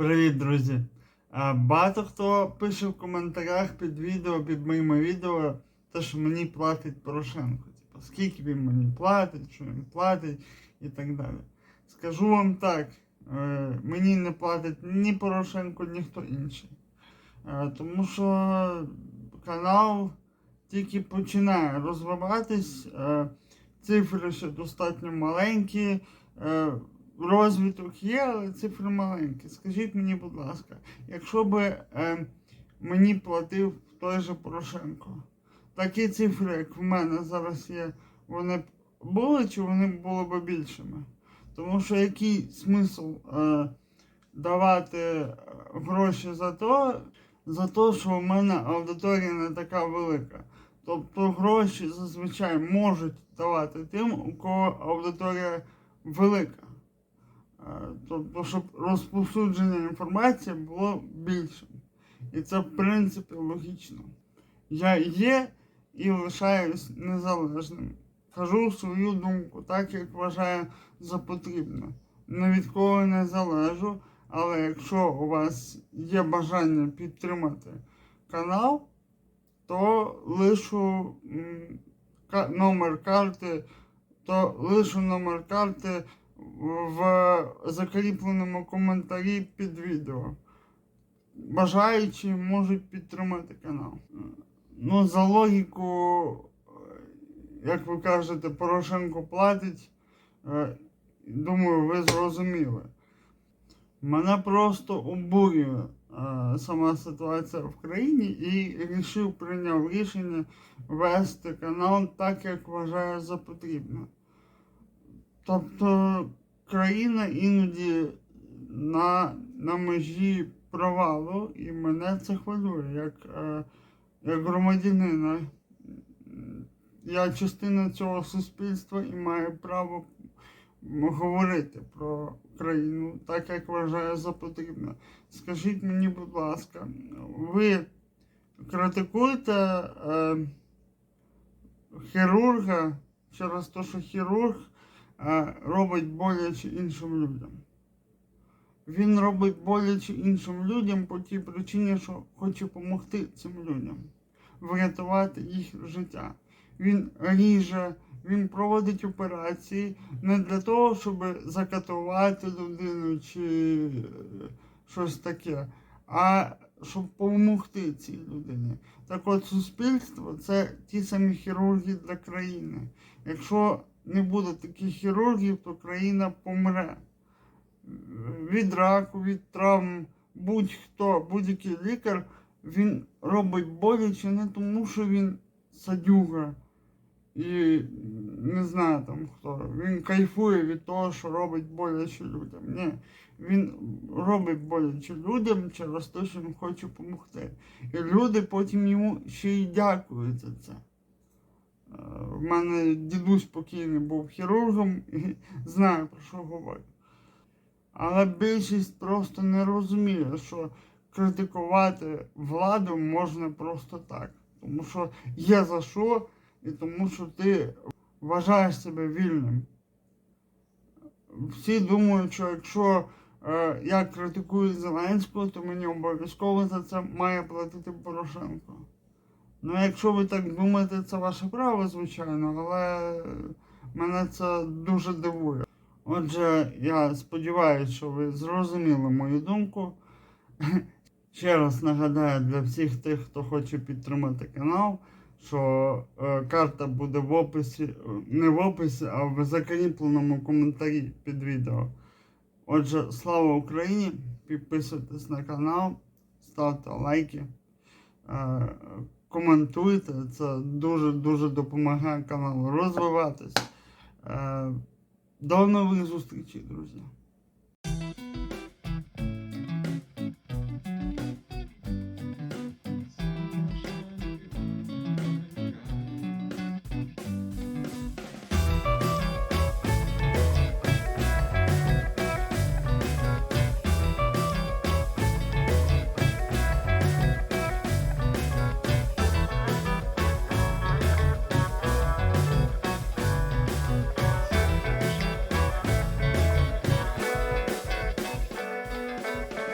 Привіт, друзі! Багато хто пише в коментарях під відео, під моїми відео, те, що мені платить Порошенко. Типу, скільки він мені платить, що він платить і так далі. Скажу вам так, е, мені не платить ні Порошенко, ні хто інший. Е, Тому що канал тільки починає розвиватись, е, цифри ще достатньо маленькі. Розвиток є, але цифри маленькі. Скажіть мені, будь ласка, якщо би е, мені платив той же Порошенко, такі цифри, як в мене зараз є, вони б були чи вони були б більшими? Тому що який смисл е, давати е, гроші за то, за те, що в мене аудиторія не така велика. Тобто гроші зазвичай можуть давати тим, у кого аудиторія велика. Тобто, щоб розповсюдження інформації було більшим. І це, в принципі, логічно. Я є і лишаюсь незалежним. Кажу свою думку, так як вважаю за потрібне. Ні від кого не залежу, але якщо у вас є бажання підтримати канал, то лишу номер карти, то лишу номер карти в закріпленому коментарі під відео. Бажаючі можуть підтримати канал. Ну, за логіку, як ви кажете, Порошенко платить. е, Думаю, ви зрозуміли. Мене просто обурює е, сама ситуація в країні і рішив, прийняв рішення вести канал так, як вважаю за потрібне. Тобто країна іноді на, на межі провалу, і мене це хвилює як, е, як громадянина. Я частина цього суспільства і маю право говорити про країну так, як вважаю за потрібне. Скажіть мені, будь ласка, ви критикуєте е, хірурга через те, що хірург робить боляче іншим людям. Він робить боляче іншим людям по тій причині, що хоче допомогти цим людям, врятувати їх життя. Він ріже, він проводить операції не для того, щоб закатувати людину чи е, щось таке, а щоб допомогти цій людині. Так от суспільство це ті самі хірурги для країни. Якщо не буде таких хірургів, то країна помре. Від раку, від травм, будь-хто, будь-який лікар, він робить боляче не тому, що він садюга і не знаю там хто. Він кайфує від того, що робить боляче людям. Ні. Він робить боляче людям через те, що він хоче допомогти. І люди потім йому ще й дякують за це. В мене дідусь покійний був хірургом і знає про що говорю. Але більшість просто не розуміє, що критикувати владу можна просто так. Тому що є за що, і тому що ти вважаєш себе вільним. Всі думають, що якщо е, я критикую Зеленського, то мені обов'язково за це має платити Порошенко. Ну, якщо ви так думаєте, це ваше право, звичайно, але мене це дуже дивує. Отже, я сподіваюся, що ви зрозуміли мою думку. Ще раз нагадаю для всіх тих, хто хоче підтримати канал, що е, карта буде в описі, не в описі, а в закріпленому коментарі під відео. Отже, слава Україні! Підписуйтесь на канал, ставте лайки, е, коментуйте. Це дуже-дуже допомагає каналу розвиватись. Е, до нових зустрічей, друзі!